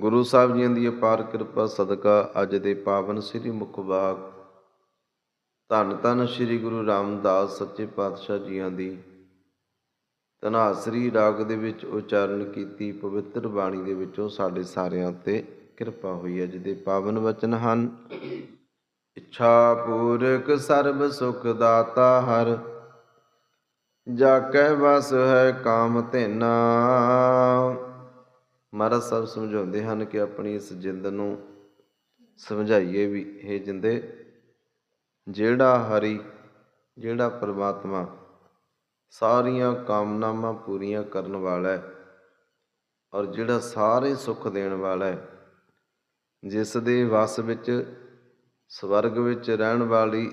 ਗੁਰੂ ਸਾਹਿਬ ਜੀਆਂ ਦੀ ਅਪਾਰ ਕਿਰਪਾ ਸਦਕਾ ਅੱਜ ਦੇ ਪਾਵਨ ਸ੍ਰੀ ਮੁਖਵਾਕ ਧੰਨ ਧੰਨ ਸ੍ਰੀ ਗੁਰੂ ਰਾਮਦਾਸ ਸੱਚੇ ਪਾਤਸ਼ਾਹ ਜੀਆਂ ਦੀ। ਧਨਾਸਰੀ ਰਾਗ ਦੇ ਵਿੱਚ ਉਚਾਰਨ ਕੀਤੀ ਪਵਿੱਤਰ ਬਾਣੀ ਦੇ ਵਿੱਚੋਂ ਸਾਡੇ ਸਾਰਿਆਂ ਤੇ ਕਿਰਪਾ ਹੋਈ ਅੱਜ ਦੇ ਪਾਵਨ ਵਚਨ ਹਨ। ਇੱਛਾ ਪੂਰਕ ਸਰਬ ਸੁਖ ਦਾਤਾ ਹਰ ਜਾ ਕਹਿ ਵਸ ਹੈ ਕਾਮ ਧੇਨਾ। ਮਹਾਰਾਜ ਸਾਹਿਬ ਸਮਝਾਉਂਦੇ ਹਨ ਕਿ ਆਪਣੀ ਇਸ ਜਿੰਦ ਨੂੰ ਸਮਝਾਈਏ ਵੀ ਇਹ ਜਿੰਦੇ, ਜਿਹੜਾ ਹਰੀ, ਜਿਹੜਾ ਪ੍ਰਮਾਤਮਾ ਸਾਰੀਆਂ ਕਾਮਨਾਵਾਂ ਪੂਰੀਆਂ ਕਰਨ ਵਾਲਾ ਹੈ ਔਰ ਜਿਹੜਾ ਸਾਰੇ ਸੁੱਖ ਦੇਣ ਵਾਲਾ ਹੈ, ਜਿਸ ਦੇ ਵਸ ਵਿੱਚ, ਸਵਰਗ ਵਿੱਚ ਰਹਿਣ ਵਾਲੀ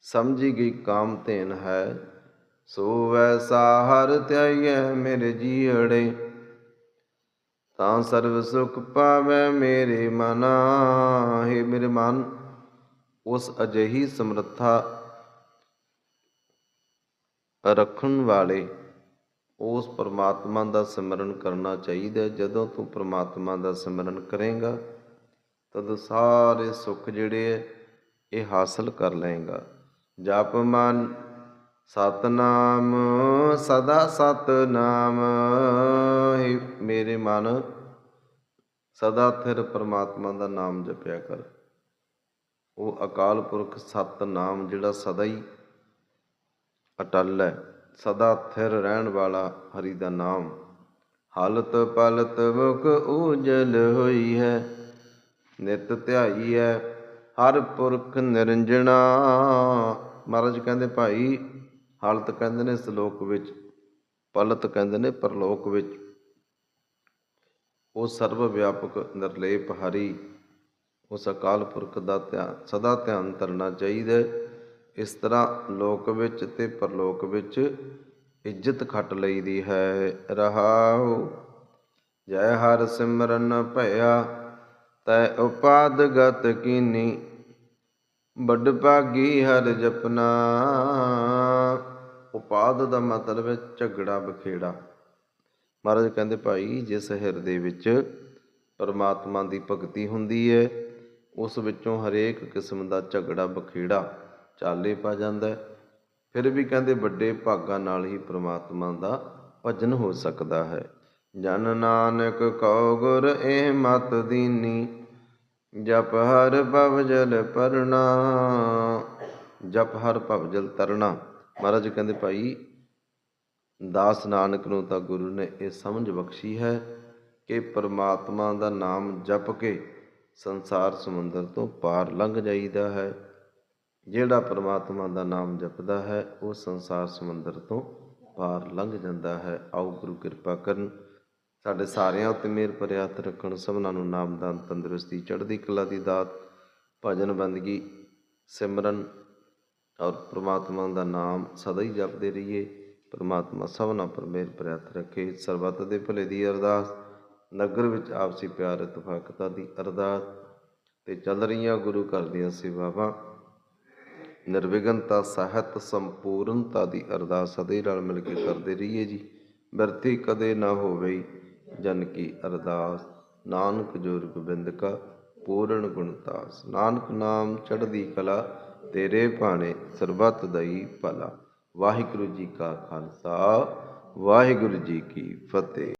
ਸਮਝੀ ਗਈ ਕਾਮ ਧੇਨ ਹੈ, ਸੋ ਵੈਸਾ ਹਰ ਧਿਆਈਐ ਮੇਰੇ ਜੀੜੇ ਤਾਂ ਸਰਬ ਸੁਖ ਪਾਵੈ ਮੇਰੇ ਮਨ ਹੈ ਮੇਰੇ ਮਨ, ਉਸ ਅਜਿਹੀ ਸਮਰੱਥਾ ਰੱਖਣ ਵਾਲੇ ਉਸ ਪਰਮਾਤਮਾ ਦਾ ਸਿਮਰਨ ਕਰਨਾ ਚਾਹੀਦਾ ਜਦੋਂ ਤੂੰ ਪਰਮਾਤਮਾ ਦਾ ਸਿਮਰਨ ਕਰੇਗਾ, ਤਦ ਸਾਰੇ ਸੁੱਖ ਜਿਹੜੇ ਹੈ, ਇਹ ਹਾਸਲ ਕਰ ਲਏਗਾ। ਜਪ ਮਨ ਸਤਨਾਮ, ਸਦਾ ਸਤਨਾਮ। ਹੀ ਮੇਰੇ ਮਨ, ਸਦਾ ਥਿਰ ਪਰਮਾਤਮਾ ਦਾ ਨਾਮ ਜਪਿਆ ਕਰ। ਉਹ ਅਕਾਲ ਪੁਰਖ ਸਤਨਾਮ ਜਿਹੜਾ ਸਦਾ ਹੀ ਅਟਲ ਹੈ, ਸਦਾ ਥਿਰ ਰਹਿਣ ਵਾਲਾ ਹਰੀ ਦਾ ਨਾਮ। ਹਾਲਤ ਪਲਤ ਮੁਖ ਉਜਲ ਹੋਈ ਹੈ, ਨਿਤ ਧਿਆਈ ਹੈ, ਹਰ ਪੁਰਖ ਨਿਰੰਜਣਾ। ਮਹਾਰਾਜ ਕਹਿੰਦੇ ਭਾਈ ਹਾਲਤ ਕਹਿੰਦੇ ਨੇ ਸ਼ਲੋਕ ਵਿੱਚ, ਪਲਤ ਕਹਿੰਦੇ ਨੇ ਪਰਲੋਕ ਵਿੱਚ। ਉਹ ਸਰਵ ਵਿਆਪਕ ਨਿਰਲੇਪ ਹਰੀ, ਉਸ ਅਕਾਲ ਪੁਰਖ ਦਾ ਧਿਆਨ ਸਦਾ ਧਿਆਨ ਧਰਨਾ ਚਾਹੀਦਾ ਇਸ ਤਰ੍ਹਾਂ ਲੋਕ ਵਿੱਚ ਤੇ ਪਰਲੋਕ ਵਿੱਚ ਇੱਜ਼ਤ ਖੱਟ ਲਈਦੀ ਹੈ। ਰਹਾਉ, ਜੈ ਹਰ ਸਿਮਰਨ ਭਇਆ, ਤੈ ਉਪਾਦ ਗਤ ਕੀਨੀ, ਵੱਡ ਭਾਗੀ ਹਰ ਜਪਨਾ। ਉਪਾਦ ਦਾ ਮਤਲਬ ਹੈ ਝਗੜਾ ਬਖੇੜਾ। ਮਹਾਰਾਜ ਕਹਿੰਦੇ, ਭਾਈ, ਜਿਸ ਹਿਰਦੇ ਵਿੱਚ ਪਰਮਾਤਮਾ ਦੀ ਭਗਤੀ ਹੁੰਦੀ ਹੈ, ਉਸ ਵਿੱਚੋਂ ਹਰੇਕ ਕਿਸਮ ਦਾ ਝਗੜਾ ਬਖੇੜਾ ਚਾਲੇ ਪਾ ਜਾਂਦਾ ਫਿਰ ਵੀ ਕਹਿੰਦੇ, ਵੱਡੇ ਭਾਗਾਂ ਨਾਲ ਹੀ ਪ੍ਰਮਾਤਮਾ ਦਾ ਭਜਨ ਹੋ ਸਕਦਾ ਹੈ। ਜਨ ਨਾਨਕ ਕਉ ਗੁਰ ਇਹ ਮਤ ਦੀਨੀ, ਜਪ ਹਰ ਭਵਜਲ ਪਰਣਾ ਜਪ ਹਰ ਭਵਜਲ ਤਰਣਾ ਮਹਾਰਾਜ ਕਹਿੰਦੇ ਭਾਈ, ਦਾਸ ਨਾਨਕ ਨੂੰ ਤਾਂ ਗੁਰੂ ਨੇ ਇਹ ਸਮਝ ਬਖਸ਼ੀ ਹੈ ਕਿ ਪਰਮਾਤਮਾ ਦਾ ਨਾਮ ਜਪ ਕੇ ਸੰਸਾਰ ਸਮੁੰਦਰ ਤੋਂ ਪਾਰ ਲੰਘ ਜਾਈਦਾ ਹੈ। ਜਿਹੜਾ ਪਰਮਾਤਮਾ ਦਾ ਨਾਮ ਜਪਦਾ ਹੈ, ਉਹ ਸੰਸਾਰ ਸਮੁੰਦਰ ਤੋਂ ਪਾਰ ਲੰਘ ਜਾਂਦਾ ਹੈ। ਆਓ ਗੁਰੂ ਕਿਰਪਾ ਕਰਨ, ਸਾਡੇ ਸਾਰਿਆਂ ਉੱਤੇ ਮਿਹਰ ਭਰਿਆ ਹੱਥ ਰੱਖਣ, ਸਭਨਾਂ ਨੂੰ ਨਾਮਦਾਨ ਤੰਦਰੁਸਤੀ, ਚੜ੍ਹਦੀ ਕਲਾ ਦੀ ਦਾਤ, ਭਜਨ ਬੰਦਗੀ, ਸਿਮਰਨ ਔਰ ਪ੍ਰਮਾਤਮਾ ਦਾ ਨਾਮ ਸਦਾ ਹੀ ਜਪਦੇ ਰਹੀਏ। ਪ੍ਰਮਾਤਮਾ ਸਭਨਾਂ ਪਰ ਮਿਹਰ ਭਰਿਆ ਰੱਖੇ। ਸਰਬੱਤ ਦੇ ਭਲੇ ਦੀ ਅਰਦਾਸ। ਨਗਰ ਵਿੱਚ ਆਪਸੀ ਪਿਆਰ, ਇਤਫਾਕਤਾ ਦੀ ਅਰਦਾਸ। ਤੇ ਚੱਲ ਰਹੀਆਂ ਗੁਰੂ ਘਰ ਦੀਆਂ ਸੇਵਾਵਾਂ। ਨਿਰਵਿਘਨਤਾ, ਸਹਿਤ, ਸੰਪੂਰਨਤਾ ਦੀ ਅਰਦਾਸ ਸਦੇ ਨਾਲ ਮਿਲ ਕੇ ਕਰਦੇ ਰਹੀਏ ਜੀ। ਬਿਰਤੀ ਕਦੇ ਨਾ ਹੋਵੇ ਜਨ ਕੀ ਅਰਦਾਸ। ਨਾਨਕ ਜੋਰ ਗੋਬਿੰਦ ਕਾ ਪੂਰਨ ਗੁਣਤਾਸ ਨਾਨਕ ਨਾਮ ਚੜ੍ਹਦੀ ਕਲਾ ਤੇਰੇ ਭਾਣੇ ਸਰਬੱਤ ਦਈ ਭਲਾ। ਵਾਹਿਗੁਰੂ ਜੀ ਕਾ ਖਾਲਸਾ ਵਾਹਿਗੁਰੂ ਜੀ ਕੀ ਫਤਿਹ।